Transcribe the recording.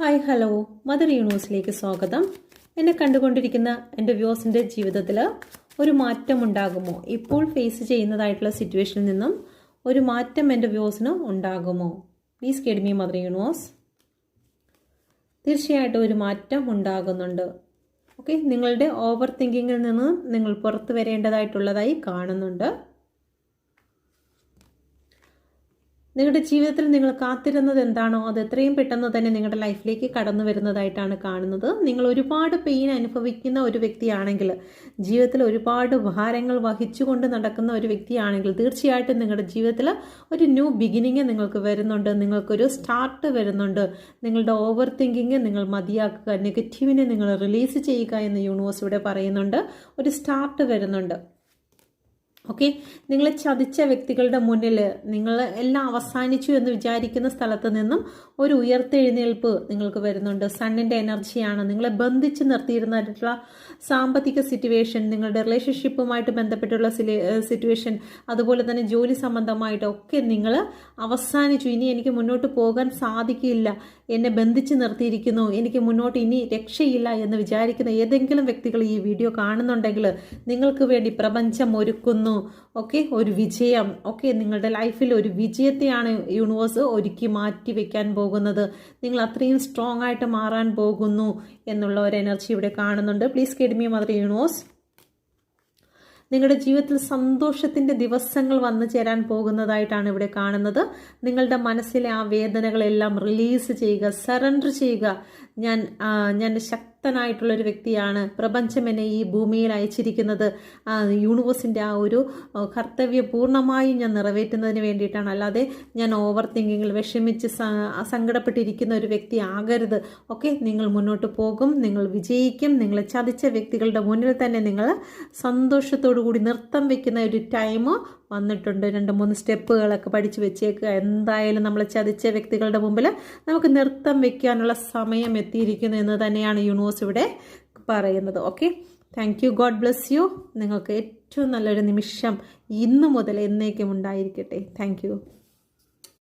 Hi hello. Mother യൂണിവേഴ്സിലേക്ക് സ്വാഗതം. എന്നെ കണ്ടുകൊണ്ടിരിക്കുന്ന എന്റെ വ്യൂസിന്റെ ജീവിതത്തിൽ ഒരു മാറ്റം ഉണ്ടാകുമോ? ഇപ്പോൾ ഫേസ് ചെയ്യുന്നതായിട്ടുള്ള സിറ്റുവേഷനിൽ നിന്നും ഒരു മാറ്റം എന്റെ വ്യൂസിന് ഉണ്ടാകുമോ? Please guide me mother universe. തീർച്ചയായിട്ടും ഒരു മാറ്റം ഉണ്ടാകുന്നുണ്ട്. ഓക്കെ നിങ്ങളുടെ ഓവർ തിങ്കിങ്ങിൽ നിന്ന് നിങ്ങൾ പുറത്തു വരേണ്ടതായിട്ടുള്ളതായി കാണുന്നുണ്ട്. നിങ്ങളുടെ ജീവിതത്തിൽ നിങ്ങൾ കാത്തിരുന്നത് എന്താണോ അത് എത്രയും പെട്ടെന്ന് തന്നെ നിങ്ങളുടെ ലൈഫിലേക്ക് കടന്നു വരുന്നതായിട്ടാണ് കാണുന്നത്. നിങ്ങൾ ഒരുപാട് പെയിൻ അനുഭവിക്കുന്ന ഒരു വ്യക്തിയാണെങ്കിൽ ജീവിതത്തിൽ ഒരുപാട് ഭാരങ്ങൾ വഹിച്ചുകൊണ്ട് നടക്കുന്ന ഒരു വ്യക്തിയാണെങ്കിൽ തീർച്ചയായിട്ടും നിങ്ങളുടെ ജീവിതത്തിൽ ഒരു ന്യൂ ബിഗിനിങ് നിങ്ങൾക്ക് വരുന്നുണ്ട്. നിങ്ങൾക്കൊരു സ്റ്റാർട്ട് വരുന്നുണ്ട്. നിങ്ങളുടെ ഓവർ തിങ്കിങ് നിങ്ങൾ മതിയാക്കുക. നെഗറ്റീവിനെ നിങ്ങൾ റിലീസ് ചെയ്യുക എന്ന് യൂണിവേഴ്സ് ഇവിടെ പറയുന്നുണ്ട്. ഒരു സ്റ്റാർട്ട് വരുന്നുണ്ട്. ഓക്കെ? നിങ്ങൾ ചതിച്ച വ്യക്തികളുടെ മുന്നിൽ നിങ്ങൾ എല്ലാം അവസാനിച്ചു എന്ന് വിചാരിക്കുന്ന സ്ഥലത്ത് നിന്നും ഒരു ഉയർത്തെഴുന്നേൽപ്പ് നിങ്ങൾക്ക് വരുന്നുണ്ട്. സണ്ണിന്റെ എനർജിയാണ്. നിങ്ങളെ ബന്ധിച്ച് നിർത്തിയിരുന്നിട്ടുള്ള സാമ്പത്തിക സിറ്റുവേഷൻ നിങ്ങളുടെ റിലേഷൻഷിപ്പുമായിട്ട് ബന്ധപ്പെട്ടുള്ള സിറ്റുവേഷൻ അതുപോലെ തന്നെ ജോലി സംബന്ധമായിട്ടൊക്കെ നിങ്ങൾ അവസാനിച്ചു. ഇനി എനിക്ക് മുന്നോട്ട് പോകാൻ സാധിക്കില്ല. എന്നെ ബന്ധിച്ച് നിർത്തിയിരിക്കുന്നു. എനിക്ക് മുന്നോട്ട് ഇനി രക്ഷയില്ല എന്ന് വിചാരിക്കുന്ന ഏതെങ്കിലും വ്യക്തികൾ ഈ വീഡിയോ കാണുന്നുണ്ടെങ്കിൽ നിങ്ങൾക്ക് വേണ്ടി പ്രപഞ്ചം ഒരുക്കുന്നു. ഓക്കെ ഒരു വിജയം. ഓക്കെ നിങ്ങളുടെ ലൈഫിൽ ഒരു വിജയത്തെയാണ് യൂണിവേഴ്സ് ഒരുക്കി മാറ്റി വെക്കാൻ പോകുന്നത്. നിങ്ങൾ അത്രയും സ്ട്രോങ് ആയിട്ട് മാറാൻ പോകുന്നു എന്നുള്ള ഒരു എനർജി ഇവിടെ കാണുന്നുണ്ട്. പ്ലീസ് കെഡ്മി മദർ യൂണിവേഴ്സ് നിങ്ങളുടെ ജീവിതത്തിൽ സന്തോഷത്തിന്റെ ദിവസങ്ങൾ വന്നു ചേരാൻ പോകുന്നതായിട്ടാണ് ഇവിടെ കാണുന്നത്. നിങ്ങളുടെ മനസ്സിലെ ആ വേദനകളെല്ലാം റിലീസ് ചെയ്യുക സറണ്ടർ ചെയ്യുക. ഞാൻ ഞാൻ ശക്തനായിട്ടുള്ളൊരു വ്യക്തിയാണ്. പ്രപഞ്ചം എന്നെ ഈ ഭൂമിയിൽ അയച്ചിരിക്കുന്നത്. യൂണിവേഴ്സിന്റെ ആ ഒരു കർത്തവ്യം പൂർണമായും ഞാൻ നിറവേറ്റുന്നതിന് വേണ്ടിയിട്ടാണ്. അല്ലാതെ ഞാൻ ഓവർ തിങ്കിങ്ങിൽ വിഷമിച്ച് സങ്കടപ്പെട്ടിരിക്കുന്ന ഒരു വ്യക്തി ആകരുത്. ഓക്കെ നിങ്ങൾ മുന്നോട്ട് പോകും നിങ്ങൾ വിജയിക്കും. നിങ്ങൾ ചതിച്ച വ്യക്തികളുടെ മുന്നിൽ തന്നെ നിങ്ങൾ സന്തോഷത്തോടു കൂടി നൃത്തം വയ്ക്കുന്ന ഒരു ടൈം വന്നിട്ടുണ്ട്. രണ്ട് മൂന്ന് സ്റ്റെപ്പുകളൊക്കെ പഠിച്ചു വെച്ചേക്കുക. എന്തായാലും നമ്മൾ ചതിച്ച വ്യക്തികളുടെ മുമ്പിൽ നമുക്ക് നൃത്തം വെക്കാനുള്ള സമയം എത്തിയിരിക്കുന്നു എന്ന് തന്നെയാണ് യൂണിവേഴ്സ് ഇവിടെ പറയുന്നത്. Okay? Thank you. God bless you. നിങ്ങൾക്ക് ഏറ്റവും നല്ലൊരു നിമിഷം ഇന്നു മുതൽ എന്നേക്കും ഉണ്ടായിരിക്കട്ടെ. താങ്ക്